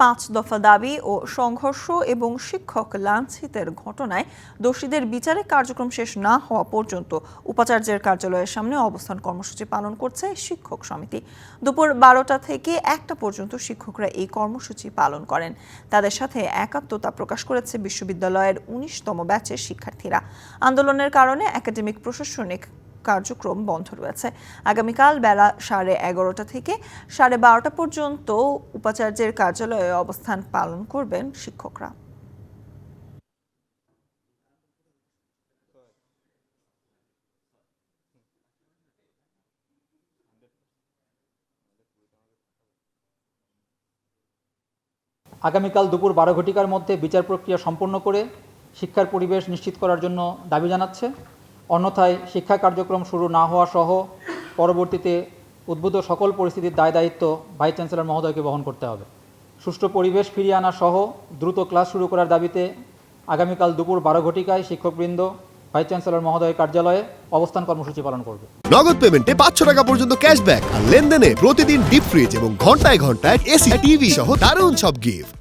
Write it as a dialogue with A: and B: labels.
A: পাঁচ দফা দাবি ও সংঘর্ষ এবং শিক্ষক লাঞ্ছিতের ঘটনায় দোষীদের বিচারে কার্যক্রম শেষ না হওয়া পর্যন্ত উপাচার্যের কার্যালয়ের সামনে অবস্থান কর্মসূচি পালন করছে শিক্ষক সমিতি। দুপুর বারোটা থেকে একটা পর্যন্ত শিক্ষকরা এই কর্মসূচি পালন করেন। তাদের সাথে একাত্মতা প্রকাশ করেছে বিশ্ববিদ্যালয়ের উনিশতম ব্যাচের শিক্ষার্থীরা। আন্দোলনের কারণে একাডেমিক প্রশাসনিক কার্যক্রম বন্ধ রয়েছে। আগামীকাল বেলা সাড়ে এগারোটা থেকে সাড়ে বারোটা পর্যন্ত উপাচার্যের কার্যালয়ে অবস্থান পালন করবেন শিক্ষকরা।
B: আগামীকাল দুপুর বারো ঘটিকার মধ্যে বিচার প্রক্রিয়া সম্পন্ন করে শিক্ষার পরিবেশ নিশ্চিত করার জন্য দাবি জানাচ্ছে অন্যথায় শিক্ষা কার্যক্রম শুরু না হওয়া সহ পরবর্তীতে উদ্ভূত সকল পরিস্থিতির দায় দায়িত্ব ভাইস চ্যান্সেলর মহোদয়কে বহন করতে হবে। সুষ্ঠু পরিবেশ ফিরিয়ে আনা সহ দ্রুত ক্লাস শুরু করার দাবিতে আগামীকাল দুপুর বারো ঘটিকায় শিক্ষকবৃন্দ, ভাইস চ্যান্সেলর মহোদয়ের কার্যালয়ে অবস্থান কর্মসূচি পালন করবে।
C: নগদ পেমেন্টে পাঁচশো টাকা পর্যন্ত ক্যাশব্যাক আর লেনদেনে প্রতিদিন ডিপ ফ্রিজ এবং ঘন্টায় ঘন্টায় এসি, টিভি সহ দারুণ সব গিফট